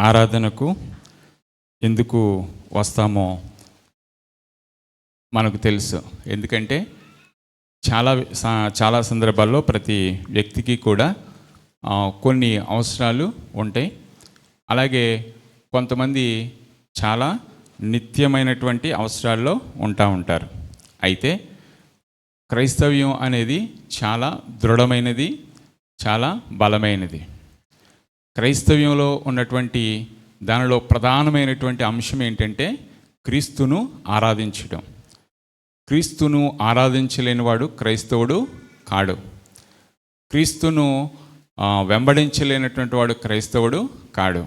ఆరాధనకు ఎందుకు వస్తామో మనకు తెలుసు. ఎందుకంటే చాలా చాలా సందర్భాల్లో ప్రతి వ్యక్తికి కూడా కొన్ని అవసరాలు ఉంటాయి. అలాగే కొంతమంది చాలా నిత్యమైనటువంటి అవసరాల్లో ఉంటా ఉంటారు. అయితే క్రైస్తవ్యం అనేది చాలా దృఢమైనది చాలా బలమైనది. క్రైస్తవ్యంలో ఉన్నటువంటి దానిలో ప్రధానమైనటువంటి అంశం ఏంటంటే క్రీస్తును ఆరాధించడం. క్రీస్తును ఆరాధించలేనివాడు క్రైస్తవుడు కాడు. క్రీస్తును వెంబడించలేనటువంటి వాడు క్రైస్తవుడు కాడు.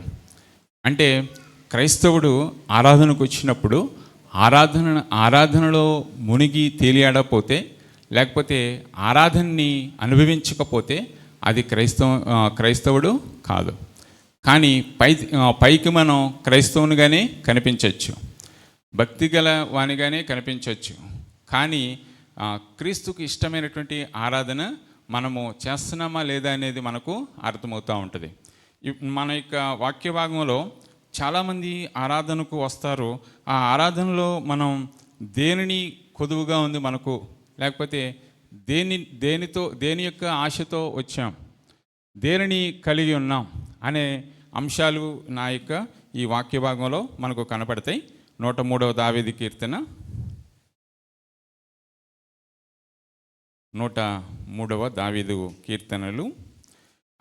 అంటే క్రైస్తవుడు ఆరాధనకు వచ్చినప్పుడు ఆరాధన ఆరాధనలో మునిగి తేలియాడపోతే లేకపోతే ఆరాధనని అనుభవించకపోతే అది క్రైస్తవ క్రైస్తవుడు కాదు. కానీ పై పైకి మనం క్రైస్తవునిగానే కనిపించవచ్చు భక్తి గల వానిగానే కనిపించవచ్చు కానీ క్రీస్తుకు ఇష్టమైనటువంటి ఆరాధన మనము చేస్తున్నామా లేదా అనేది మనకు అర్థమవుతూ ఉంటుంది. మన యొక్క వాక్య భాగంలో చాలామంది ఆరాధనకు వస్తారు. ఆ ఆరాధనలో మనం దేనిని కొదువుగా ఉంది మనకు? లేకపోతే దేని దేనితో దేని యొక్క ఆశతో వచ్చాం? దేనిని కలిగి ఉన్నాం అనే అంశాలు నా యొక్క ఈ వాక్య భాగంలో మనకు కనపడతాయి. నూట మూడవ దావేది కీర్తన. నూట మూడవ దావీదు కీర్తనలు.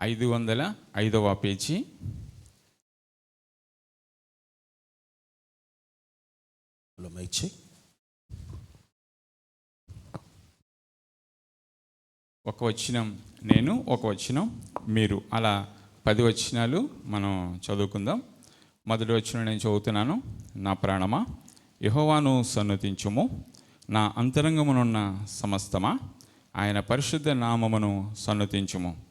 ఐదు వందల ఐదవ పేజీ. ఒక వచనం నేను ఒక వచనం మీరు అలా పది వచనాలు మనం చదువుకుందాం. మొదటి వచనం నేను చదువుతున్నాను నా ప్రాణమా యహోవాను సన్నతించుము నా అంతరంగమునున్న సమస్తమా ఆయన పరిశుద్ధ నామమును సన్నతించుము.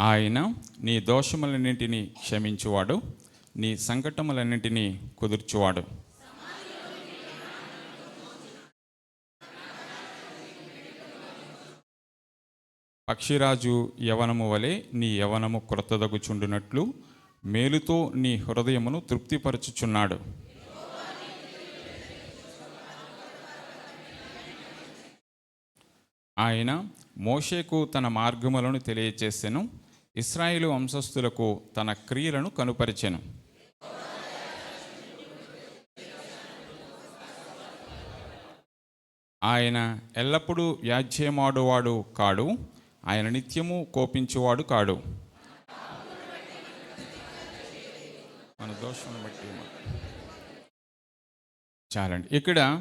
ఆయన నీ దోషములన్నింటినీ క్షమించువాడు నీ సంకటములన్నింటినీ కుదుర్చువాడు. పక్షిరాజు యవనము వలె నీ యవనము క్రొత్తదగుచుండునట్లు మేలుతో నీ హృదయమును తృప్తిపరచుచున్నాడు. ఆయన మోషేకు తన మార్గములను తెలియచేసెను ఇస్రాయేలు వంశస్థులకు తన క్రియలను కనుపరిచెను. ఆయన ఎల్లప్పుడూ వ్యాజ్యమాడువాడు కాడు ఆయన నిత్యము కోపించేవాడు కాడు. మన దోషం బట్టి చాలండి. ఇక్కడ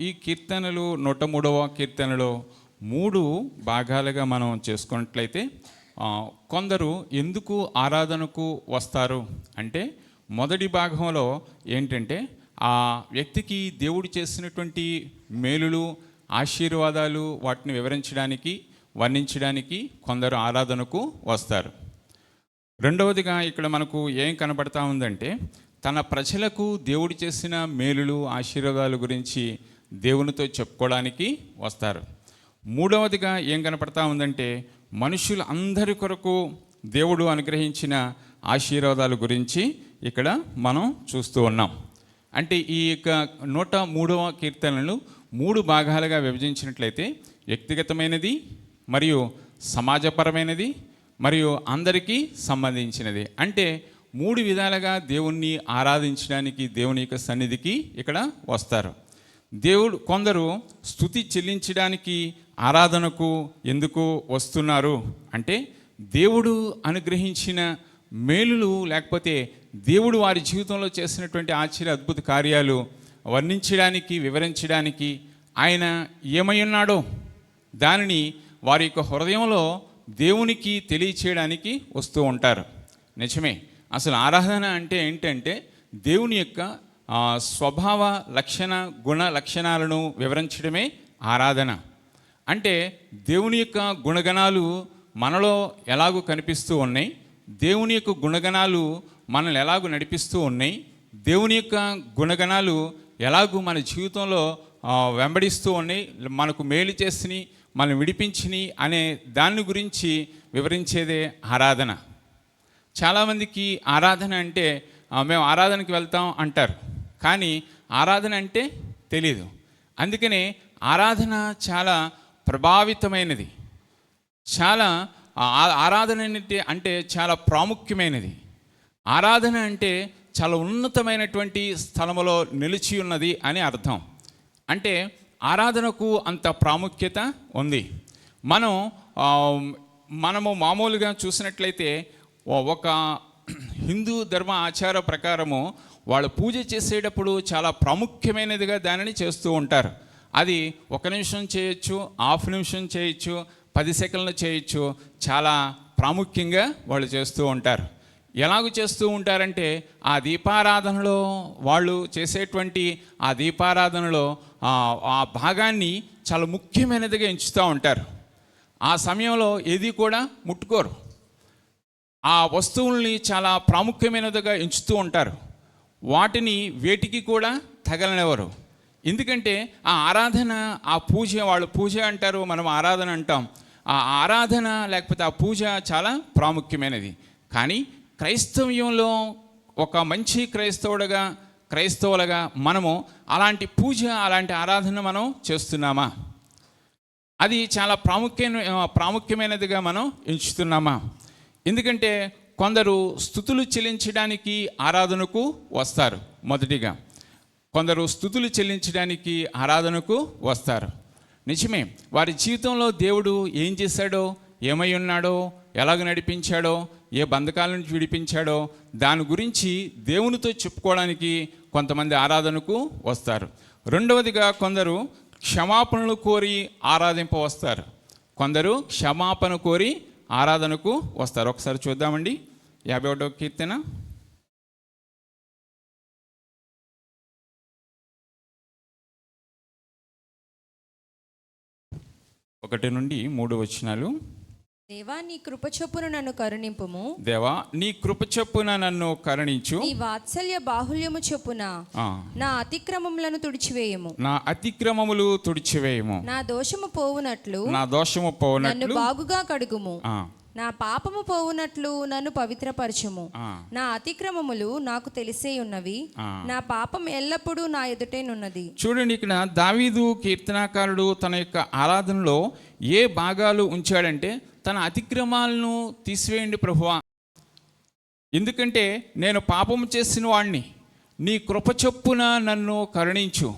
ఈ కీర్తనలు నూట మూడవ కీర్తనలో మూడు భాగాలుగా మనం చేసుకున్నట్లయితే కొందరు ఎందుకు ఆరాధనకు వస్తారు? అంటే మొదటి భాగంలో ఏంటంటే ఆ వ్యక్తికి దేవుడు చేసినటువంటి మేలులు ఆశీర్వాదాలు వాటిని వివరించడానికి వర్ణించడానికి కొందరు ఆరాధనకు వస్తారు. రెండవదిగా ఇక్కడ మనకు ఏం కనబడతా ఉందంటే తన ప్రజలకు దేవుడు చేసిన మేలులు ఆశీర్వాదాల గురించి దేవునితో చెప్పుకోవడానికి వస్తారు. మూడవదిగా ఏం కనపడతా ఉందంటే మనుషులు అందరి కొరకు దేవుడు అనుగ్రహించిన ఆశీర్వాదాల గురించి ఇక్కడ మనం చూస్తూ ఉన్నాం. అంటే ఈ యొక్క నూట మూడవ కీర్తనలు మూడు భాగాలుగా విభజించినట్లయితే వ్యక్తిగతమైనది మరియు సమాజపరమైనది మరియు అందరికీ సంబంధించినది. అంటే మూడు విధాలుగా దేవుణ్ణి ఆరాధించడానికి దేవుని యొక్క సన్నిధికి ఇక్కడ వస్తారు. దేవుడు కొందరు స్థుతి చెల్లించడానికి ఆరాధనకు ఎందుకు వస్తున్నారు? అంటే దేవుడు అనుగ్రహించిన మేలులు లేకపోతే దేవుడు వారి జీవితంలో చేసినటువంటి ఆశ్చర్య అద్భుత కార్యాలు వర్ణించడానికి వివరించడానికి ఆయన ఏమై ఉన్నాడో? దానిని వారి యొక్క హృదయంలో దేవునికి తెలియచేయడానికి వస్తూ ఉంటారు. నిజమే. అసలు ఆరాధన అంటే ఏంటంటే దేవుని యొక్క స్వభావ లక్షణ గుణ లక్షణాలను వివరించడమే ఆరాధన. అంటే దేవుని యొక్క గుణగణాలు మనలో ఎలాగూ కనిపిస్తూ ఉన్నాయి. దేవుని యొక్క గుణగణాలు మనల్ని ఎలాగూ నడిపిస్తూ ఉన్నాయి. దేవుని యొక్క గుణగణాలు ఎలాగూ మన జీవితంలో వెంబడిస్తూ ఉన్నాయి. మనకు మేలు చేసినాయి మనం విడిపించిని అనే దాని గురించి వివరించేదే ఆరాధన. చాలామందికి ఆరాధన అంటే మేము ఆరాధనకి వెళ్తాం అంటారు. కానీ ఆరాధన అంటే తెలీదు. అందుకనే ఆరాధన చాలా ప్రభావితమైనది. చాలా ఆ- ఆరాధన అంటే చాలా ప్రాముఖ్యమైనది. ఆరాధన అంటే చాలా ఉన్నతమైనటువంటి స్థలములో నిలిచి ఉన్నది అని అర్థం. అంటే ఆరాధనకు అంత ప్రాముఖ్యత ఉంది. మనం మనము మామూలుగా చూసినట్లయితే ఒక హిందూ ధర్మ ఆచార ప్రకారము వాళ్ళు పూజ చేసేటప్పుడు చాలా ప్రాముఖ్యమైనదిగా దానిని చేస్తూ ఉంటారు. అది ఒక నిమిషం చేయొచ్చు హాఫ్ నిమిషం చేయొచ్చు పది సెకండ్లు చేయొచ్చు చాలా ప్రాముఖ్యంగా వాళ్ళు చేస్తూ ఉంటారు. ఎలాగ చేస్తూ ఉంటారంటే ఆ దీపారాధనలో వాళ్ళు చేసేటువంటి ఆ దీపారాధనలో ఆ భాగాన్ని చాలా ముఖ్యమైనదిగా ఎంచుతూ ఉంటారు. ఆ సమయంలో ఏది కూడా ముట్టుకోరు. ఆ వస్తువుల్ని చాలా ప్రాముఖ్యమైనదిగా ఎంచుతూ ఉంటారు. వాటిని వేటికి కూడా తగలనివ్వరు. ఎందుకంటే ఆ ఆరాధన ఆ పూజ వాళ్ళు పూజ అంటారు మనం ఆరాధన అంటాం. ఆ ఆరాధన లేకపోతే ఆ పూజ చాలా ప్రాముఖ్యమైనది. కానీ క్రైస్తవ్యంలో ఒక మంచి క్రైస్తవుడుగా క్రైస్తవులుగా మనము అలాంటి పూజ అలాంటి ఆరాధన మనం చేస్తున్నామా? అది చాలా ప్రాముఖ్యమైన ప్రాముఖ్యమైనదిగా మనం ఎంచుతున్నామా? ఎందుకంటే కొందరు స్థుతులు చెల్లించడానికి ఆరాధనకు వస్తారు మొదటిగా. కొందరు స్థుతులు చెల్లించడానికి ఆరాధనకు వస్తారు. నిజమే వారి జీవితంలో దేవుడు ఏం చేశాడో ఏమై ఉన్నాడో ఎలాగ నడిపించాడో ఏ బంధకాల నుంచి విడిపించాడో దాని గురించి దేవునితో చెప్పుకోవడానికి కొంతమంది ఆరాధనకు వస్తారు. రెండవదిగా కొందరు క్షమాపణలు కోరి ఆరాధింప వస్తారు. కొందరు క్షమాపణ కోరి ఆరాధనకు వస్తారు. ఒకసారి చూద్దామండి. యాభై ఒకటో కీర్తన. ఒకటి నుండి మూడు వచనాలు. దేవా నీ కృప చొప్పున నన్ను కరుణింపుము. దేవా నీ కృప చొప్పున నన్ను కరుణించు. నీ వాత్సల్య బాహుల్యము చొప్పున నా అతిక్రమములను తుడిచివేయము. నా అతిక్రమములు తుడిచివేయము. నా దోషము పోవునట్లు నా దోషము నన్ను పోనట్లు బాగుగా కడుగుము. నా పాపము పోవునట్లు నన్ను పవిత్రపరచుము. నా అతిక్రమములు నాకు తెలిసే ఉన్నవి. నా పాపం ఎల్లప్పుడూ నా ఎదుటేనున్నది. చూడండి ఇక్కడ దావీదు కీర్తనాకారుడు తన యొక్క ఆరాధనలో ఏ భాగాలు ఉంచాడంటే తన అతిక్రమాలను తీసివేయండి ప్రభువా. ఎందుకంటే నేను పాపం చేసిన వాడిని నీ కృప చొప్పున నన్ను కరుణించు.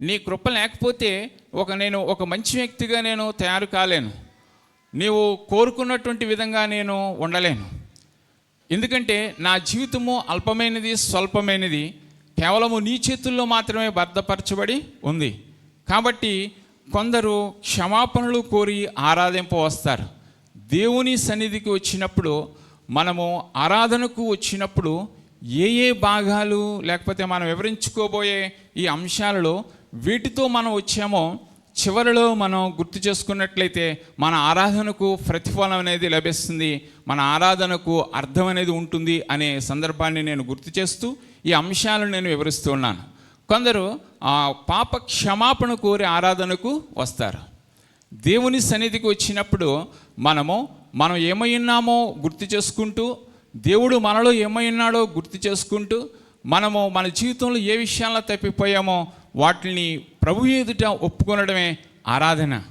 నీ కృప లేకపోతే ఒక నేను ఒక మంచి వ్యక్తిగా నేను తయారు కాలేను. నీవు కోరుకున్నటువంటి విధంగా నేను ఉండలేను. ఎందుకంటే నా జీవితము అల్పమైనది స్వల్పమైనది. కేవలము నీ చేతుల్లో మాత్రమే భద్రపరచబడి ఉంది. కాబట్టి కొందరు క్షమాపణలు కోరి ఆరాధింప వస్తారు. దేవుని సన్నిధికి వచ్చినప్పుడు మనము ఆరాధనకు వచ్చినప్పుడు ఏ ఏ భాగాలు లేకపోతే మనం వివరించుకోబోయే ఈ అంశాలలో వీటితో మనం వచ్చామో చివరిలో మనం గుర్తు చేసుకున్నట్లయితే మన ఆరాధనకు ప్రతిఫలం అనేది లభిస్తుంది మన ఆరాధనకు అర్థం అనేది ఉంటుంది అనే సందర్భాన్ని నేను గుర్తు చేస్తూ ఈ అంశాలను నేను వివరిస్తున్నాను కొందరు ఆ పాప క్షమాపణ కోరి ఆరాధనకు వస్తారు. దేవుని సన్నిధికి వచ్చినప్పుడు మనము మనం ఏమై ఉన్నామో గుర్తు చేసుకుంటూ దేవుడు మనలో ఏమై ఉన్నాడో గుర్తు చేసుకుంటూ మనము మన జీవితంలో ఏ విషయాల్లో తప్పిపోయామో వాటిని ప్రభు ఎదుట ఒప్పుకొనడమే ఆరాధన.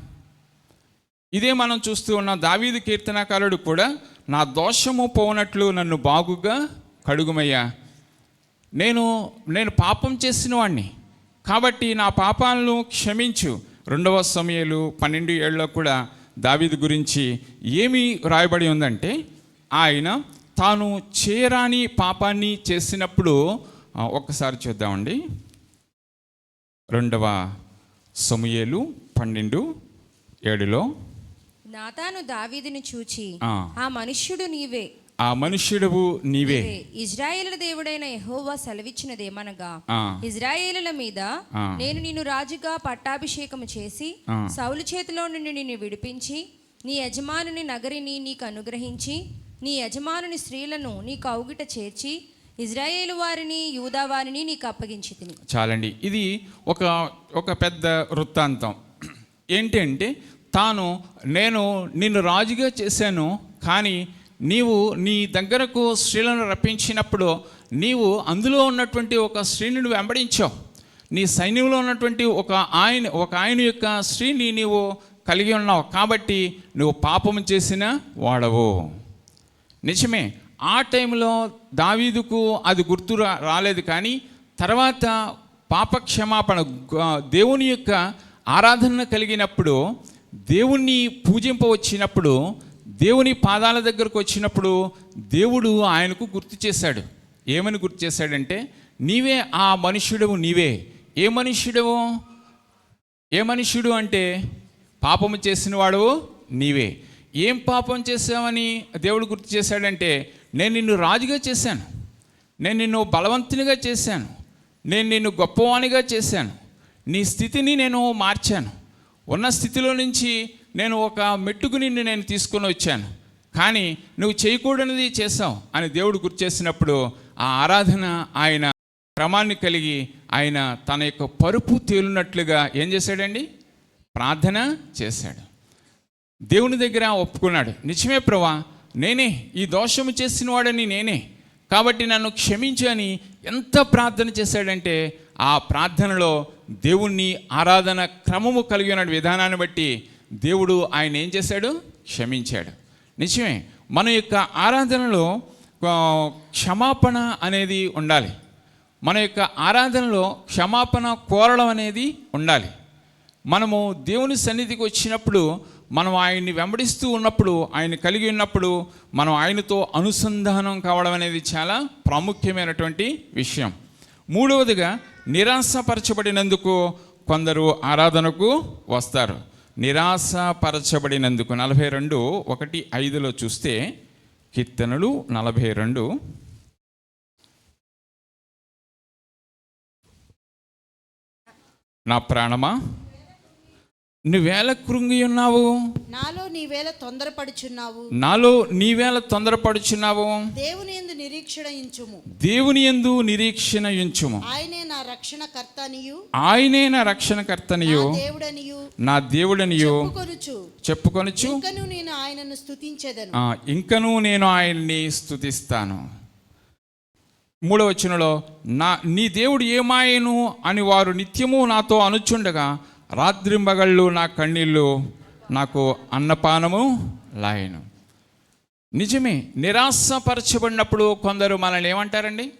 ఇదే మనం చూస్తూ ఉన్న దావీదు కీర్తనకారుడు కూడా నా దోషము పోనట్లు నన్ను బాగుగా కడుగుమయ్యా. నేను నేను పాపం చేసిన వాడిని కాబట్టి నా పాపాలను క్షమించు. రెండవ సమయాలు పన్నెండు ఏళ్ళలో కూడా దావీదు గురించి ఏమి రాయబడి ఉందంటే ఆయన తాను చేయరాని పాపాన్ని చేసినప్పుడు ఒక్కసారి చూద్దామండి రెండవ సమయలు పన్నెండు ఏడులో నాతాను దావీదుని చూచి. ఆ మనుష్యుడు నీవే ఆ మనుష్యుడవు నీవే. ఇజ్రాయేలు దేవుడైన యెహోవా సెలవిచ్చినదేమనగా ఆ. ఇజ్రాయేలుల మీద. నేను నిన్ను రాజుగా పట్టాభిషేకము చేసి. సౌలు చేతిలో నుండి నిన్ను విడిపించి నీ యజమానుని నగరిని నీకు అనుగ్రహించి నీ యజమానుని స్త్రీలను నీ కౌగిట చేర్చి ఇజ్రాయేలు వారిని యూదా వారిని నీకు అప్పగించి తిని చాలండి ఇది ఒక ఒక పెద్ద వృత్తాంతం ఏంటి అంటే తాను నేను నిన్ను రాజుగా చేశాను కానీ నీవు నీ దగ్గరకు స్త్రీలను రప్పించినప్పుడు నీవు అందులో ఉన్నటువంటి ఒక స్త్రీని నువ్వు వెంబడించావు. నీ సైన్యంలో ఉన్నటువంటి ఒక ఆయన ఒక ఆయన యొక్క స్త్రీని నీవు కలిగి ఉన్నావు. కాబట్టి నువ్వు పాపము చేసిన వాడవు. నిజమే ఆ టైంలో దావీదుకు అది గుర్తు రా- రాలేదు కానీ తర్వాత పాపక్షమాపణ దేవుని యొక్క ఆరాధన కలిగినప్పుడు దేవుణ్ణి పూజింప వచ్చినప్పుడు దేవుని పాదాల దగ్గరకు వచ్చినప్పుడు దేవుడు ఆయనకు గుర్తు చేశాడు. ఏమని గుర్తు చేశాడంటే నీవే ఆ మనుష్యుడవు నీవే. ఏ మనుష్యుడవు? ఏ మనుష్యుడు అంటే పాపము చేసిన వాడు నీవే. ఏం పాపం చేసావని దేవుడు గుర్తు చేశాడంటే నేను నిన్ను రాజుగా చేశాను. నేను నిన్ను బలవంతునిగా చేశాను. నేను నిన్ను గొప్పవానిగా చేశాను. నీ స్థితిని నేను మార్చాను. ఉన్న స్థితిలో నుంచి నేను ఒక మెట్టుకు నిన్ను నేను తీసుకొని వచ్చాను. కానీ నువ్వు చేయకూడనిది చేసావు అని దేవుడు గుర్తు చేసినప్పుడు ఆ ఆరాధన ఆయన క్రమాన్ని కలిగి ఆయన తన యొక్క పరుపు తేలినట్లుగా ఏం చేశాడండి? ప్రార్థన చేశాడు. దేవుని దగ్గర ఒప్పుకున్నాడు. నిజమే ప్రభా నేనే ఈ దోషము చేసిన వాడని నేనే. కాబట్టి నన్ను క్షమించు అని ఎంత ప్రార్థన చేశాడంటే ఆ ప్రార్థనలో దేవుణ్ణి ఆరాధన క్రమము కలిగి ఉన్న విధానాన్ని బట్టి దేవుడు ఆయన ఏం చేశాడు? క్షమించాడు. నిజమే మన యొక్క ఆరాధనలో క్షమాపణ అనేది ఉండాలి. మన యొక్క ఆరాధనలో క్షమాపణ కోరడం అనేది ఉండాలి. మనము దేవుని సన్నిధికి వచ్చినప్పుడు మనం ఆయన్ని వెంబడిస్తూ ఉన్నప్పుడు ఆయన కలిగి ఉన్నప్పుడు మనం ఆయనతో అనుసంధానం కావడం అనేది చాలా ప్రాముఖ్యమైనటువంటి విషయం. మూడవదిగా నిరాశపరచబడినందుకు కొందరు ఆరాధనకు వస్తారు. నిరాశపరచబడినందుకు నలభై రెండు ఒకటి ఐదులో చూస్తే కీర్తనలు నలభై రెండు. నా ప్రాణమా? నువ్వేళ కృంగి ఉన్నావు నాలో నీవేళ తొందరపడుచున్నావు? నాలో నీవేళ తొందరపడుచున్నావు? దేవుని ఎందు నిరీక్షణ ఇంచుము దేవుని యందు నిరీక్షణ ఉంచుము ఆయనే నా రక్షణ కర్తనియు ఆయనే నా రక్షణకర్తనియు. నా దేవుడనియు. నా దేవుడనియు. చెప్పుకొనుచు. చెప్పుకొనుచు. ఇంకను నేను ఆయనను స్తుతించెదను. ఆ, ఇంకనూ నేను ఆయన్ని స్తుతిస్తాను. మూడవ వచనంలో నా నీ దేవుడు ఏమాయను అని వారు నిత్యము నాతో అనుచుండగా రాత్రింబగళ్ళు నా కన్నీళ్ళు నాకు అన్నపానము లాయను. నిజమే నిరాశపరచబడినప్పుడు కొందరు మనల్ని ఏమంటారండి?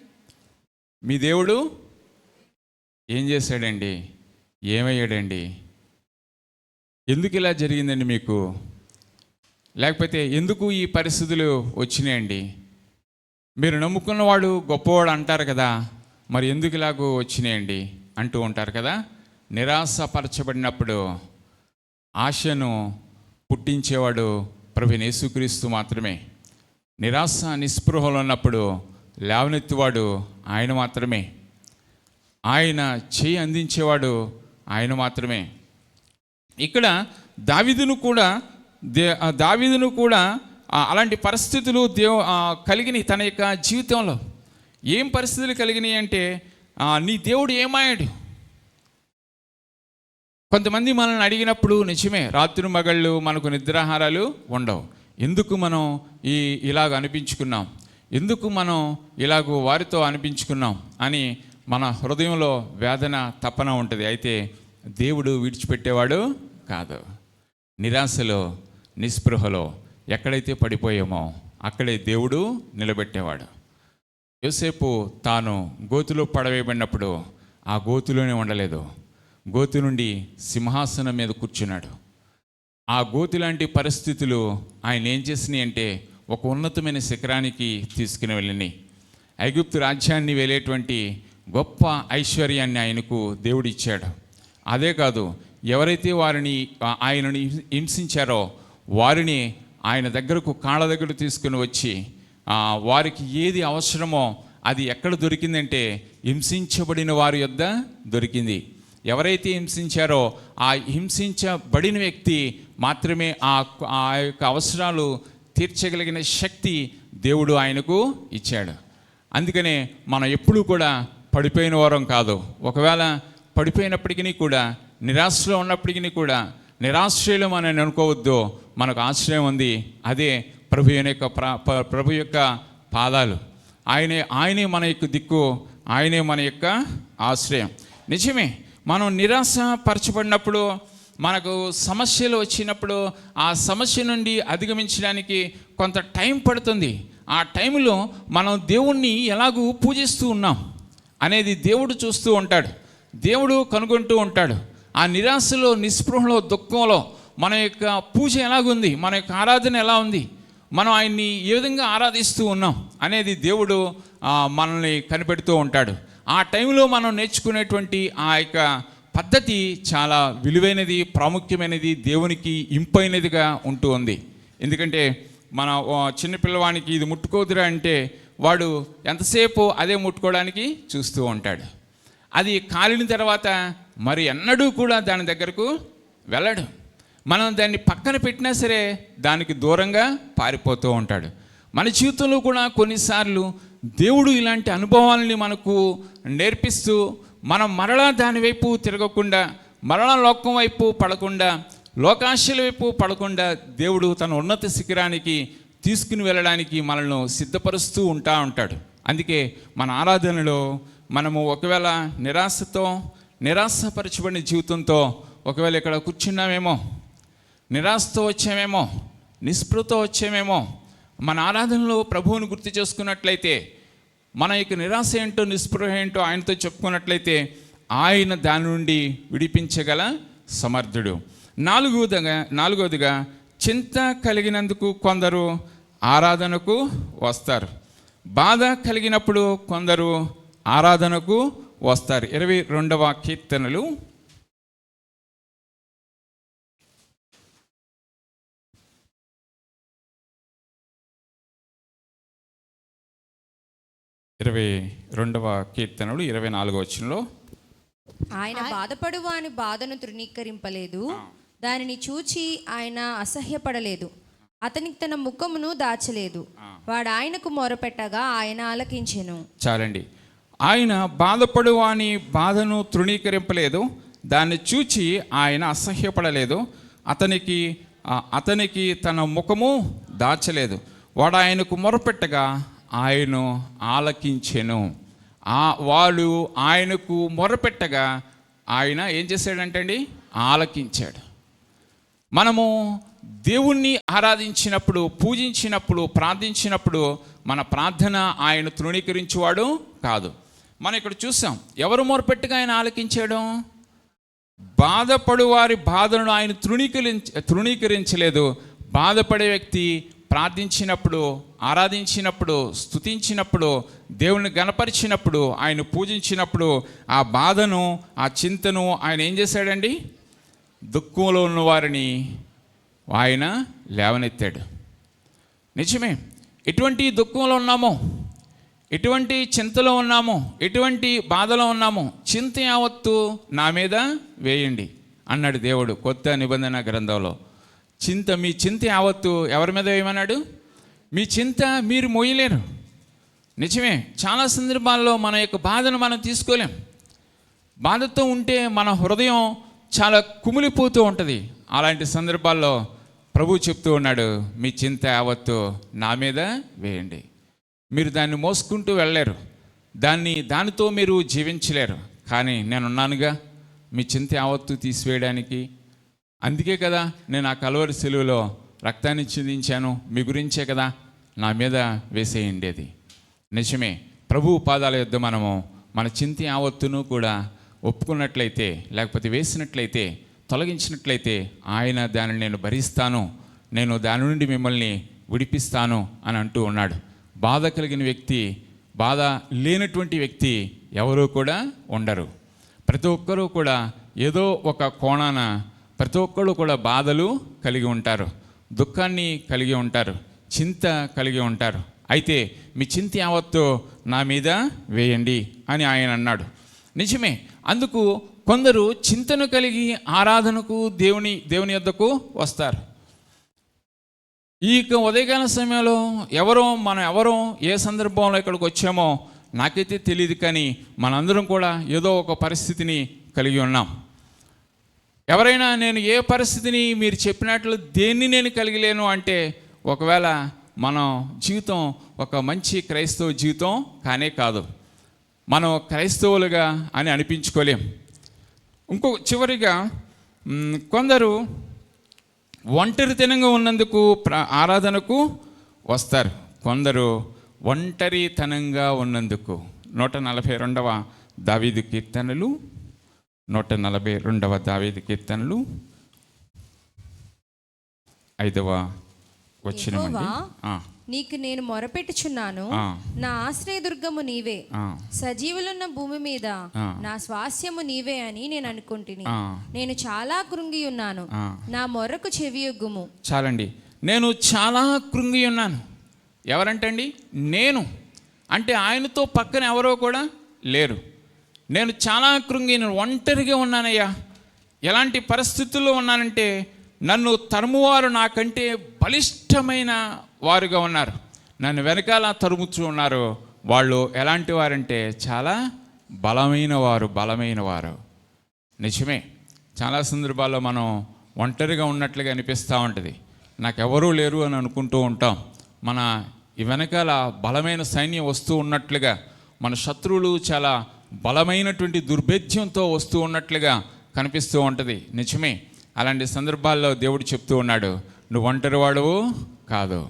మీ దేవుడు ఏం చేశాడండి? ఏమయ్యాడండి? ఎందుకు ఇలా జరిగిందండి మీకు? లేకపోతే ఎందుకు ఈ పరిస్థితులు వచ్చినాయండి? మీరు నమ్ముకున్నవాడు గొప్పవాడు అంటారు కదా మరి ఎందుకు ఇలాగూ వచ్చినాయండి? అంటూ ఉంటారు కదా. నిరాశపరచబడినప్పుడు ఆశను పుట్టించేవాడు ప్రభు యేసుక్రీస్తు మాత్రమే. నిరాశ నిస్పృహలు ఉన్నప్పుడు లేవనెత్తువాడు ఆయన మాత్రమే. ఆయన చేయి అందించేవాడు ఆయన మాత్రమే. ఇక్కడ దావిదును కూడా దే దావీదును కూడా అలాంటి పరిస్థితులు దేవ కలిగినాయి తన యొక్క జీవితంలో. ఏం పరిస్థితులు కలిగినాయి అంటే నీ దేవుడు ఏమాయాడు? కొంతమంది మనల్ని అడిగినప్పుడు నిజమే రాత్రి మగళ్ళు మనకు నిద్రాహారాలు ఉండవు. ఎందుకు మనం ఈ ఇలాగ అనిపించుకున్నాం? ఎందుకు మనం ఇలాగ వారితో అనిపించుకున్నాం? అని మన హృదయంలో వేదన తపన ఉంటుంది. అయితే దేవుడు విడిచిపెట్టేవాడు కాదు. నిరాశలో నిస్పృహలో ఎక్కడైతే పడిపోయామో అక్కడే దేవుడు నిలబెట్టేవాడు. యోసేపు తాను గోతులో పడవేయబడినప్పుడు ఆ గోతులోనే ఉండలేదు. గోతి నుండి సింహాసనం మీద కూర్చున్నాడు. ఆ గోతి లాంటి పరిస్థితులు ఆయన ఏం చేసినాయి అంటే ఒక ఉన్నతమైన శిఖరానికి తీసుకుని వెళ్ళినాయి ఐగుప్తు రాజ్యాన్ని వెళ్ళేటువంటి గొప్ప ఐశ్వర్యాన్ని ఆయనకు దేవుడిచ్చాడు అదే కాదు ఎవరైతే వారిని ఆయనను ఆయనని హింసించారో వారిని ఆయన దగ్గరకు కాళ్ళ దగ్గర తీసుకుని వచ్చి వారికి ఏది అవసరమో అది ఎక్కడ దొరికిందంటే హింసించబడిన వారి యొద్ద దొరికింది. ఎవరైతే హింసించారో ఆ హింసించబడిన వ్యక్తి మాత్రమే ఆ ఆ యొక్క అవసరాలు తీర్చగలిగిన శక్తి దేవుడు ఆయనకు ఇచ్చాడు. అందుకనే మనం ఎప్పుడూ కూడా పడిపోయిన వారం కాదు. ఒకవేళ పడిపోయినప్పటికీ కూడా నిరాశలో ఉన్నప్పటికీ కూడా నిరాశ్రయం అని అనుకోవద్దు. మనకు ఆశ్రయం ఉంది. అదే ప్రభు యొక్క ప్రభు యొక్క పాదాలు. ఆయనే ఆయనే మన యొక్క దిక్కు ఆయనే మన యొక్క ఆశ్రయం. నిజమే. మనం నిరాశ పరచబడినప్పుడు మనకు సమస్యలు వచ్చినప్పుడు ఆ సమస్య నుండి అధిగమించడానికి కొంత టైం పడుతుంది. ఆ టైంలో మనం దేవుణ్ణి ఎలాగూ పూజిస్తూ ఉన్నాం అనేది దేవుడు చూస్తూ ఉంటాడు. దేవుడు కనుగొంటూ ఉంటాడు. ఆ నిరాశలో నిస్పృహలో దుఃఖంలో మన యొక్క పూజ ఎలాగుంది? మన యొక్క ఆరాధన ఎలా ఉంది? మనం ఆయన్ని ఏ విధంగా ఆరాధిస్తూ ఉన్నాం? అనేది దేవుడు మనల్ని కనిపెడుతూ ఉంటాడు. ఆ టైంలో మనం నేర్చుకునేటువంటి ఆ యొక్క పద్ధతి చాలా విలువైనది ప్రాముఖ్యమైనది దేవునికి ఇంపైనదిగా ఉంటూ ఉంది. ఎందుకంటే మన చిన్నపిల్లవానికి ఇది ముట్టుకోదురా అంటే వాడు ఎంతసేపు అదే ముట్టుకోవడానికి చూస్తూ ఉంటాడు. అది కాలిన తర్వాత మరి ఎన్నడూ కూడా దాని దగ్గరకు వెళ్ళడు. మనం దాన్ని పక్కన పెట్టినా సరే దానికి దూరంగా పారిపోతూ ఉంటాడు. మన జీవితంలో కూడా కొన్నిసార్లు దేవుడు ఇలాంటి అనుభవాలని మనకు నేర్పిస్తూ మనం మరలా దాని వైపు తిరగకుండా మరలా లోకం వైపు పడకుండా లోకాశల వైపు పడకుండా దేవుడు తన ఉన్నత శిఖరానికి తీసుకుని వెళ్ళడానికి మనల్ని సిద్ధపరుస్తూ ఉంటా ఉంటాడు. అందుకే మన ఆరాధనలో మనము ఒకవేళ నిరాశతో నిరాశపరచబడిన జీవితంతో ఒకవేళ ఇక్కడ కూర్చున్నామేమో నిరాశతో వచ్చామేమో నిస్పృహతో వచ్చామేమో మన ఆరాధనలో ప్రభువును గుర్తు చేసుకున్నట్లయితే మన యొక్క నిరాశ ఏంటో నిస్పృహ ఏంటో ఆయనతో చెప్పుకున్నట్లయితే ఆయన దాని నుండి విడిపించగల సమర్థుడు. నాలుగవదిగా నాలుగవదిగా చింత కలిగినందుకు కొందరు ఆరాధనకు వస్తారు. బాధ కలిగినప్పుడు కొందరు ఆరాధనకు వస్తారు. ఇరవై రెండవ కీర్తనలు ఇరవై రెండవ కీర్తనలు ఇరవై నాలుగో వచనంలో. ఆయన బాధపడు వాని బాధను తృణీకరింపలేదు. దానిని చూచి ఆయన అసహ్యపడలేదు. అతనికి తన ముఖమును దాచలేదు. వాడు ఆయనకు మొరపెట్టగా ఆయన ఆలకించెను. చాలండి. ఆయన బాధపడు వాని బాధను తృణీకరింపలేదు. దాన్ని చూచి ఆయన అసహ్యపడలేదు. అతనికి అతనికి తన ముఖము దాచలేదు. వాడు ఆయనకు మొరపెట్టగా ఆయన ఆలకించెను. ఆ వాళ్ళు ఆయనకు మొరపెట్టగా ఆయన ఏం చేశాడంటే అండి ఆలకించాడు. మనము దేవుణ్ణి ఆరాధించినప్పుడు పూజించినప్పుడు ప్రార్థించినప్పుడు మన ప్రార్థన ఆయన తృణీకరించేవాడు కాదు. మనం ఇక్కడ చూసాం ఎవరు మొరపెట్టుగా ఆయన ఆలకించాడు? బాధపడు వారి బాధను ఆయన తృణీకరించ తృణీకరించలేదు. బాధపడే వ్యక్తి ప్రార్థించినప్పుడు ఆరాధించినప్పుడు స్తుతించినప్పుడు దేవుని గణపరిచినప్పుడు ఆయన పూజించినప్పుడు ఆ బాధను ఆ చింతను ఆయన ఏం చేశాడండి? దుఃఖంలో ఉన్న వారిని ఆయన లేవనెత్తాడు. నిజమే ఎటువంటి దుఃఖంలో ఉన్నామో ఎటువంటి చింతలో ఉన్నామో ఎటువంటి బాధలో ఉన్నామో చింత యావత్తు నా మీద వేయండి అన్నాడు దేవుడు కొత్త నిబంధన గ్రంథంలో. చింత మీ చింత యావత్తు ఎవరి మీద వేయమన్నాడు? మీ చింత మీరు మోయలేరు. నిజమే చాలా సందర్భాల్లో మన యొక్క బాధను మనం తీసుకోలేం. బాధతో ఉంటే మన హృదయం చాలా కుమిలిపోతూ ఉంటుంది. అలాంటి సందర్భాల్లో ప్రభు చెప్తూ ఉన్నాడు మీ చింత యావత్తు నా మీద వేయండి. మీరు దాన్ని మోసుకుంటూ వెళ్ళలేరు. దాన్ని దానితో మీరు జీవించలేరు. కానీ నేనున్నానుగా మీ చింత యావత్తు తీసివేయడానికి అందుకే కదా నేను ఆ కలవరి సెలువులో రక్తాన్ని చిందించాను మీ గురించే కదా నా మీద వేసేయండి అది నిజమే ప్రభు పాదాల యొద్ద మనము మన చింతి ఆవత్తును కూడా ఒప్పుకున్నట్లయితే లేకపోతే వేసినట్లయితే తొలగించినట్లయితే ఆయన దానిని నేను భరిస్తాను. నేను దాని నుండి మిమ్మల్ని విడిపిస్తాను అని అంటూ ఉన్నాడు. బాధ కలిగిన వ్యక్తి బాధ లేనటువంటి వ్యక్తి ఎవరూ కూడా ఉండరు. ప్రతి ఒక్కరూ కూడా ఏదో ఒక కోణాన ప్రతి ఒక్కరు కూడా బాధలు కలిగి ఉంటారు దుఃఖాన్ని కలిగి ఉంటారు చింత కలిగి ఉంటారు. అయితే మీ చింత యావత్తు నా మీద వేయండి అని ఆయన అన్నాడు. నిజమే అందుకు కొందరు చింతను కలిగి ఆరాధనకు దేవుని దేవుని యొద్దకు వస్తారు. ఈ ఉదయకాల సమయంలో ఎవరో మనం ఎవరో ఏ సందర్భంలో ఇక్కడికి వచ్చామో నాకైతే తెలియదు కానీ మనందరం కూడా ఏదో ఒక పరిస్థితిని కలిగి ఉన్నాం. ఎవరైనా నేను ఏ పరిస్థితిని మీరు చెప్పినట్లు దేన్ని నేను కలిగిలేను అంటే ఒకవేళ మనం జీవితం ఒక మంచి క్రైస్తవ జీవితం కానే కాదు. మనం క్రైస్తవులుగా అని అనిపించుకోలేం. ఇంకో చివరిగా కొందరు ఒంటరితనంగా ఉన్నందుకు ప్ర ఆరాధనకు వస్తారు. కొందరు ఒంటరితనంగా ఉన్నందుకు. నూట నలభై రెండవ దావీదు కీర్తనలు నూట నలభై రెండవ దావీదు కీర్తనలు ఐదవ ఆ, నీకు నేను మొరపెట్టుచున్నాను. నా ఆశ్రయదుర్గము నీవే. సజీవులున్న భూమి మీద. నా స్వాస్యము నీవే అని నేను అనుకుంటుని. నేను చాలా కృంగి ఉన్నాను. నా మొర్రకు చెవియొగ్గుము. చాలండి. నేను చాలా కృంగి ఉన్నాను ఎవరంటండి? నేను. అంటే ఆయనతో పక్కన ఎవరో కూడా లేరు. నేను చాలా కృంగి నేను ఒంటరిగా ఉన్నానయ్యా. ఎలాంటి పరిస్థితుల్లో ఉన్నానంటే నన్ను తరుమువారు నాకంటే బలిష్టమైన వారుగా ఉన్నారు. నన్ను వెనకాల తరుముతూ ఉన్నారు. వాళ్ళు ఎలాంటి వారంటే చాలా బలమైన వారు బలమైన వారు. నిజమే. చాలా సందర్భాల్లో మనం ఒంటరిగా ఉన్నట్లుగా అనిపిస్తూ ఉంటుంది. నాకెవరూ లేరు అని అనుకుంటూ ఉంటాం. మన ఈ వెనకాల బలమైన సైన్యం వస్తూ ఉన్నట్లుగా మన శత్రువులు చాలా బలమైనటువంటి దుర్భేద్యంతో వస్తూ ఉన్నట్లుగా కనిపిస్తూ ఉంటుంది. నిజమే. అలాంటి సందర్భాల్లో దేవుడు చెప్తూ ఉన్నాడు నువ్వు ఒంటరి వాడువు కాదు.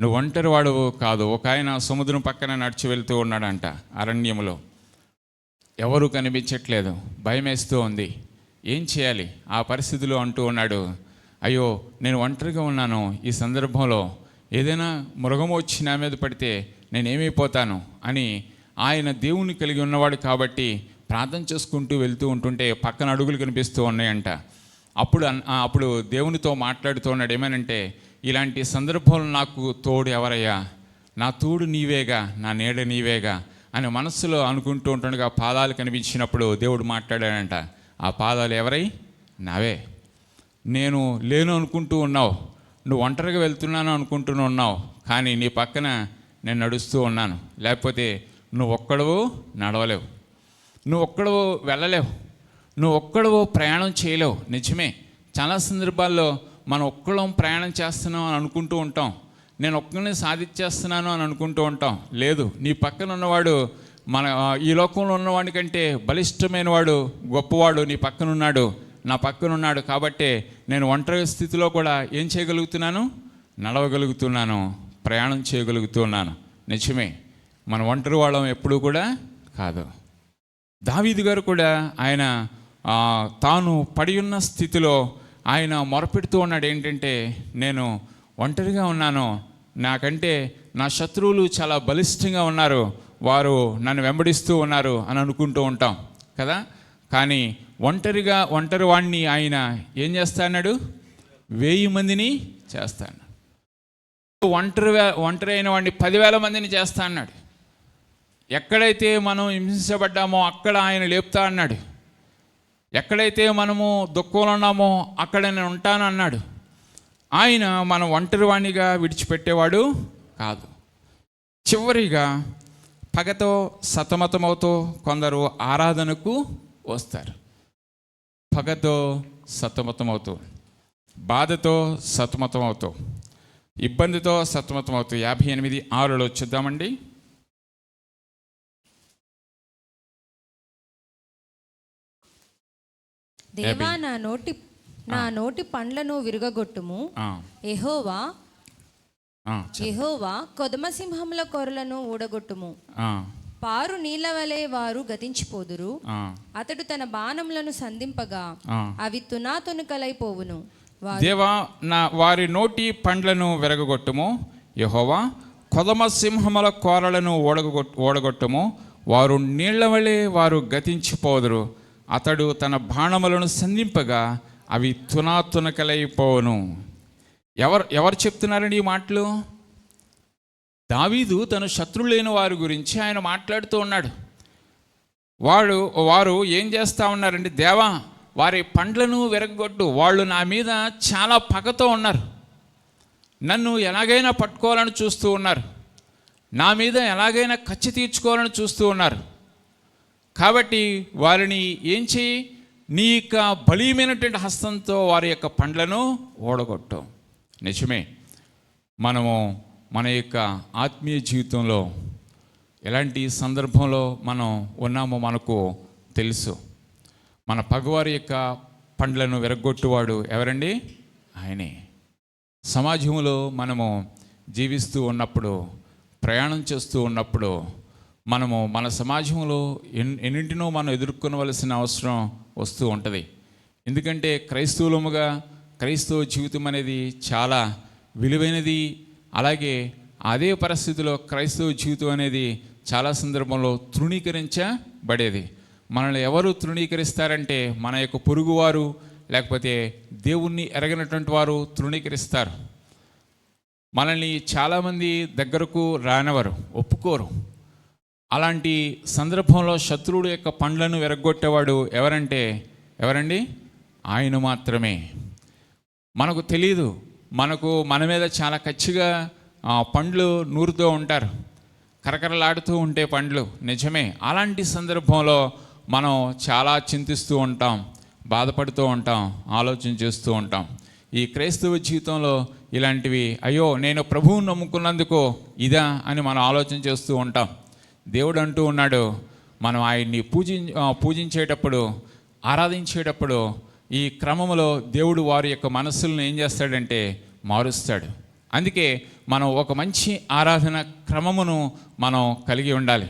నువ్వు ఒంటరి వాడువు కాదు. ఒక ఆయన సముద్రం పక్కన నడిచి వెళ్తూ ఉన్నాడంట అరణ్యంలో ఎవరు కనిపించట్లేదు. భయం వేస్తూ ఉంది. ఏం చేయాలి? ఆ పరిస్థితిలో అంటూ ఉన్నాడు అయ్యో నేను ఒంటరిగా ఉన్నాను. ఈ సందర్భంలో ఏదైనా మృగం వచ్చి నా మీద పడితే నేను ఏమైపోతాను అని ఆయన దేవుని కలిగి ఉన్నవాడు కాబట్టి ప్రార్థన చేసుకుంటూ వెళ్తూ ఉంటుంటే పక్కన అడుగులు కనిపిస్తూ ఉన్నాయంట. అప్పుడు అన్- ఆ, అప్పుడు దేవునితో మాట్లాడుతూ ఉన్నాడు. ఏమనంటే ఇలాంటి సందర్భంలో నాకు తోడు ఎవరయ్యా? నా తోడు నీవేగా? నా నీడ నీవేగా? అని మనస్సులో అనుకుంటూ ఉంటుండగా పాదాలు కనిపించినప్పుడు దేవుడు మాట్లాడాడంట. ఆ పాదాలు ఎవరై? నావే. నేను లేను అనుకుంటూ ఉన్నావు. నువ్వు ఒంటరిగా వెళ్తున్నాను అనుకుంటూ ఉన్నావు. కానీ నీ పక్కన నేను నడుస్తూ ఉన్నాను. లేకపోతే నువ్వు ఒక్కడవు నడవలేవు. నువ్వు ఒక్కడవు వెళ్ళలేవు. నువ్వు ఒక్కడవు ప్రయాణం చేయలేవు. నిజమే. చాలా సందర్భాల్లో మనం ఒక్కడం ప్రయాణం చేస్తున్నాం అని అనుకుంటూ ఉంటాం. నేను ఒక్కడిని సాధించేస్తున్నాను అని అనుకుంటూ ఉంటాం. లేదు నీ పక్కన ఉన్నవాడు మన ఈ లోకంలో ఉన్నవాడి కంటే బలిష్టమైన వాడు గొప్పవాడు నీ పక్కన ఉన్నాడు నా పక్కన ఉన్నాడు కాబట్టి నేను ఒంటరి స్థితిలో కూడా ఏం చేయగలుగుతున్నాను? నడవగలుగుతున్నాను ప్రయాణం చేయగలుగుతున్నాను. నిజమే. మన ఒంటరి వాళ్ళం ఎప్పుడూ కూడా కాదు. దావీదు గారు కూడా ఆయన తాను పడి ఉన్న స్థితిలో ఆయన మొరపెడుతూ ఉన్నాడు. ఏంటంటే నేను ఒంటరిగా ఉన్నాను. నాకంటే నా శత్రువులు చాలా బలిష్టంగా ఉన్నారు. వారు నన్ను వెంబడిస్తూ ఉన్నారు అని అనుకుంటూ ఉంటాం కదా? కానీ ఒంటరిగా ఒంటరి వాడిని ఆయన ఏం చేస్తా అన్నాడు? వెయ్యి మందిని చేస్తాను ఒంటరి ఒంటరి అయిన వాడిని పదివేల మందిని చేస్తా అన్నాడు. ఎక్కడైతే మనం హింసించబడ్డామో అక్కడ ఆయన లేపుతా అన్నాడు. ఎక్కడైతే మనము దుఃఖంలో ఉన్నామో అక్కడ నేను ఉంటాను అన్నాడు. ఆయన మన ఒంటరివాణిగా విడిచిపెట్టేవాడు కాదు. చివరిగా పగతో సతమతమవుతూ కొందరు ఆరాధనకు వస్తారు. పగతో సతమతమవుతూ బాధతో సతమతమవుతూ ఇబ్బందితో సతమతమవుతూ యాభై ఎనిమిది ఆరులో చూద్దామండి. దేవా నా నోటి నా నోటి పండ్లను విరుగగొట్టుము. ఎహోవా ఎహోవా కొదమసింహముల కొరలను ఊడగొట్టుము. పారు నీళ్ళ వలె వారు గతించిపోదురు. అతడు తన బాణములను సంధింపగా. అవి తునాతునకలైపోవును వారు దేవా నా వారి నోటి పండ్లను విరగగొట్టుము. యహోవా కొదమ సింహముల కోరలను ఓడగొట్ ఓడగొట్టుము వారు నీళ్ళ వలె వారు గతించిపోదురు. అతడు తన బాణములను సంధింపగా అవి తునాతునకలైపోవును. ఎవరు ఎవరు చెప్తున్నారండి ఈ మాటలు? దావీదు తన శత్రులైన వారి గురించి ఆయన మాట్లాడుతూ ఉన్నాడు. వాడు వారు ఏం చేస్తూ ఉన్నారండి? దేవా వారి పండ్లను విరగొట్టు వాళ్ళు నా మీద చాలా పగతో ఉన్నారు. నన్ను ఎలాగైనా పట్టుకోవాలని చూస్తూ ఉన్నారు. నా మీద ఎలాగైనా కచ్చి తీర్చుకోవాలని చూస్తూ ఉన్నారు. కాబట్టి వారిని ఏం చేయి? నీ యొక్క బలీయమైనటువంటి హస్తంతో వారి యొక్క పండ్లను ఓడగొట్టు. నిజమే. మనము మన యొక్క ఆత్మీయ జీవితంలో ఎలాంటి సందర్భంలో మనం ఉన్నామో మనకు తెలుసు. మన పగవారి యొక్క పండ్లను విరగొట్టువాడు ఎవరండి? ఆయనే. సమాజంలో మనము జీవిస్తూ ఉన్నప్పుడు ప్రయాణం చేస్తూ ఉన్నప్పుడు మనము మన సమాజంలో ఎన్ ఎన్నింటినో మనం ఎదుర్కొనవలసిన అవసరం వస్తూ ఉంటుంది. ఎందుకంటే క్రైస్తవులముగా క్రైస్తవ జీవితం అనేది చాలా విలువైనది. అలాగే అదే పరిస్థితిలో క్రైస్తవ జీవితం అనేది చాలా సందర్భంలో తృణీకరించబడేది. మనల్ని ఎవరు తృణీకరిస్తారంటే మన యొక్క పొరుగువారు లేకపోతే దేవుణ్ణి ఎరగనటువంటి వారు తృణీకరిస్తారు. మనల్ని చాలామంది దగ్గరకు రానివారు ఒప్పుకోరు. అలాంటి సందర్భంలో శత్రువుడు యొక్క పండ్లను విరగొట్టేవాడు ఎవరంటే ఎవరండి? ఆయన మాత్రమే. మనకు తెలియదు మనకు మన మీద చాలా ఖచ్చిగా పండ్లు నూరుతూ ఉంటారు. కరకరలాడుతూ ఉంటే పండ్లు నిజమే. అలాంటి సందర్భంలో మనం చాలా చింతిస్తూ ఉంటాం బాధపడుతూ ఉంటాం ఆలోచన చేస్తూ ఉంటాం. ఈ క్రైస్తవ జీవితంలో ఇలాంటివి అయ్యో నేను ప్రభువుని నమ్ముకున్నందుకు ఇదా అని మనం ఆలోచన చేస్తూ ఉంటాం. దేవుడు అంటూ ఉన్నాడు మనం ఆయన్ని పూజి పూజించేటప్పుడు ఆరాధించేటప్పుడు ఈ క్రమంలో దేవుడు వారి యొక్క మనస్సులను ఏం చేస్తాడంటే మారుస్తాడు. అందుకే మనం ఒక మంచి ఆరాధన క్రమమును మనం కలిగి ఉండాలి.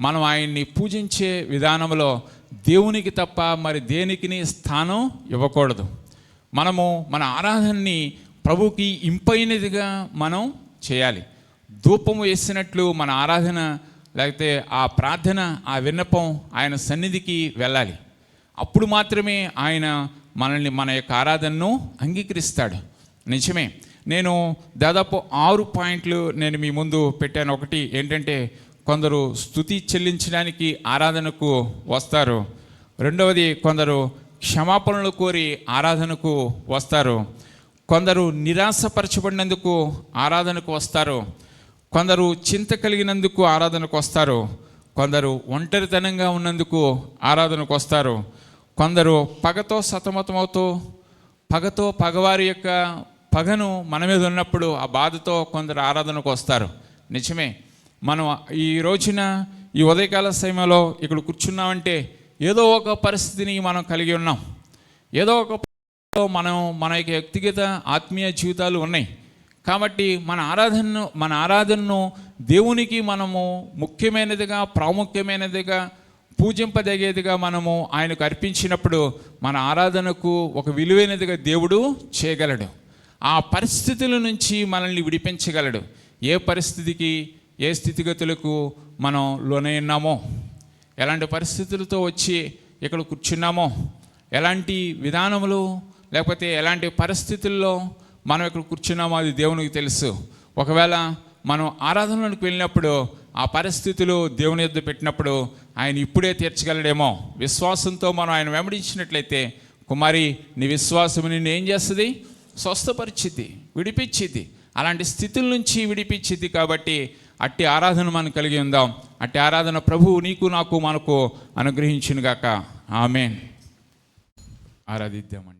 మనం ఆయన్ని పూజించే విధానంలో దేవునికి తప్ప మరి దేనికి స్థానం ఇవ్వకూడదు. మనము మన ఆరాధనని ప్రభుకి ఇంపైనదిగా మనం చేయాలి. ధూపము వేసినట్లు మన ఆరాధన లేకపోతే ఆ ప్రార్థన ఆ విన్నపం ఆయన సన్నిధికి వెళ్ళాలి. అప్పుడు మాత్రమే ఆయన మనల్ని మన యొక్క ఆరాధనను అంగీకరిస్తాడు. నిజమే. నేను దాదాపు ఆరు పాయింట్లు నేను మీ ముందు పెట్టాను. ఒకటి ఏంటంటే కొందరు స్థుతి చెల్లించడానికి ఆరాధనకు వస్తారు. రెండవది కొందరు క్షమాపణలు కోరి ఆరాధనకు వస్తారు. కొందరు నిరాశపరచబడినందుకు ఆరాధనకు వస్తారు. కొందరు చింత కలిగినందుకు ఆరాధనకు వస్తారు కొందరు ఒంటరితనంగా ఉన్నందుకు ఆరాధనకు వస్తారు కొందరు పగతో సతమతమవుతూ పగతో పగవారి యొక్క పగను మన మీద ఉన్నప్పుడు ఆ బాధతో కొందరు ఆరాధనకు వస్తారు. నిజమే. మనం ఈ రోజున ఈ ఉదయకాల సమయంలో ఇక్కడ కూర్చున్నామంటే ఏదో ఒక పరిస్థితిని మనం కలిగి ఉన్నాం. ఏదో ఒక మనం మన యొక్క వ్యక్తిగత ఆత్మీయ జీవితాలు ఉన్నాయి. కాబట్టి మన ఆరాధనను మన ఆరాధనను దేవునికి మనము ముఖ్యమైనదిగా ప్రాముఖ్యమైనదిగా పూజింపదగేదిగా మనము ఆయనకు అర్పించినప్పుడు మన ఆరాధనకు ఒక విలువైనదిగా దేవుడు చేయగలడు. ఆ పరిస్థితుల నుంచి మనల్ని విడిపించగలడు. ఏ పరిస్థితికి ఏ స్థితిగతులకు మనం లోనై ఉన్నామో ఎలాంటి పరిస్థితులతో వచ్చి ఇక్కడ కూర్చున్నామో ఎలాంటి విధానములు లేకపోతే ఎలాంటి పరిస్థితుల్లో మనం ఇక్కడ కూర్చున్నామో అది దేవునికి తెలుసు. ఒకవేళ మనం ఆరాధనలోకి వెళ్ళినప్పుడు ఆ పరిస్థితులు దేవుని యొద్ద పెట్టినప్పుడు ఆయన ఇప్పుడే తీర్చగలడేమో. విశ్వాసంతో మనం ఆయన వెంబడించినట్లయితే కుమారి నీ విశ్వాసం నిన్ను ఏం చేస్తుంది? స్వస్థపరిచిద్ది విడిపించిద్ది. అలాంటి స్థితుల నుంచి విడిపించిద్ది కాబట్టి అట్టి ఆరాధన మనం కలిగి ఉందాం. అట్టి ఆరాధన ప్రభువు నీకు నాకు మనకు అనుగ్రహించినగాక. ఆమె ఆరాధిద్దామండి.